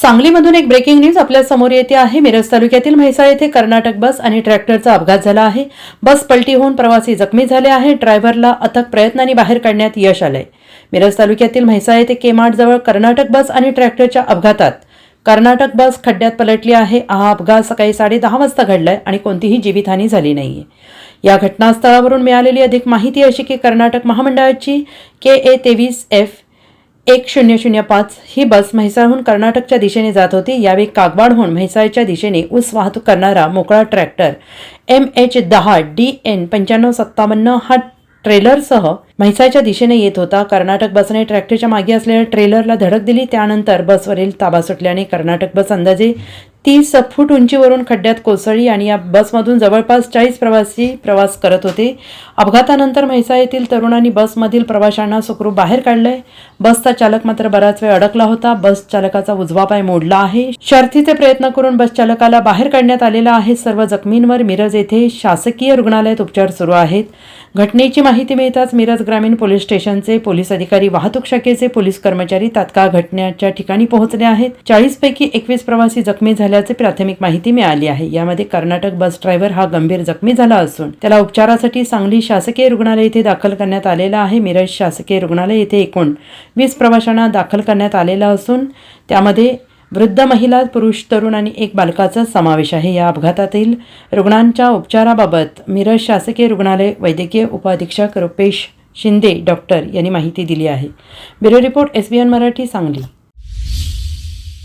सांगलीमधून एक breaking news आपल्यासमोर येते आहे. मिरज तालुक्यातील म्हैसाळ येथे कर्नाटक बस आणि ट्रॅक्टरचा अपघात झाला आहे. बस पलटी होऊन प्रवासी जखमी झाले आहे ड्रायव्हरला अथक प्रयत्नांनी बाहेर काढण्यात यश आलंय. मिरज तालुक्यातील म्हैसाळ येथे केमाटजवळ कर्नाटक बस आणि ट्रॅक्टरच्या अपघातात कर्नाटक बस खड्ड्यात पलटली आहे. हा अपघात सकाळी साडे दहा वाजता घडलाय आणि कोणतीही जीवितहानी झाली नाहीये. या घटनास्थळावरून मिळालेली अधिक माहिती अशी की कर्नाटक महामंडळाची के ए तेवीस एफ एक शून्य शून्य पाच ही बस म्हैसाळहून कर्नाटकच्या दिशेने जात होती. यावेळी कागवाडहून म्हैसाळच्या दिशेने ऊस वाहतूक करणारा मोकळा ट्रॅक्टर एम एच दहा डी एन पंच्याण्णव सत्तावन्न हा ट्रेलरसह म्हैसाळच्या दिशेने येत होता. कर्नाटक बसने ट्रॅक्टरच्या मागे असलेल्या ट्रेलरला धडक दिली. त्यानंतर बसवरील ताबा सुटल्याने कर्नाटक बस अंदाजे तीस फूट उंचीवरून खड्ड्यात कोसळली आणि या बसमधून जवळपास चाळीस प्रवासी प्रवास करत होते. अपघातानंतर म्हैसा येथील तरुणांनी बसमधील प्रवाशांना सुखरूप बाहेर काढलंय. बसचा चालक मात्र बराच वेळ अडकला होता. बस चालकाचा उजवा पाय मोडला आहे. शर्थीचे प्रयत्न करून बस चालकाला बाहेर काढण्यात आलेला आहे. सर्व जखमींवर मिरज येथे शासकीय रुग्णालयात उपचार सुरू आहेत. घटनेची माहिती मिळताच मिरज ग्रामीण पोलीस स्टेशनचे पोलीस अधिकारी वाहतूक शाखेचे पोलीस कर्मचारी तात्काळ घटनेच्या ठिकाणी पोहोचले आहेत. चाळीस पैकी एकवीस प्रवासी जखमी झाल्याचे प्राथमिक माहिती मिळाली आहे. यामध्ये कर्नाटक बस ड्रायव्हर हा गंभीर जखमी झाला असून त्याला उपचारासाठी सांगली शासकीय रुग्णालय येथे दाखल करण्यात आलेला आहे. मिरज शासकीय रुग्णालय येथे एकूण वीस प्रवाशांना दाखल करण्यात आलेला असून त्यामध्ये वृद्ध महिला पुरुष तरुण आणि एक बालकाचा समावेश आहे. या अपघातातील रुग्णांच्या उपचाराबाबत मिरज शासकीय रुग्णालय वैद्यकीय उपअधीक्षक रुपेश शिंदे डॉक्टर यांनी माहिती दिली आहे. Bureau report S B N Marathi Sangli.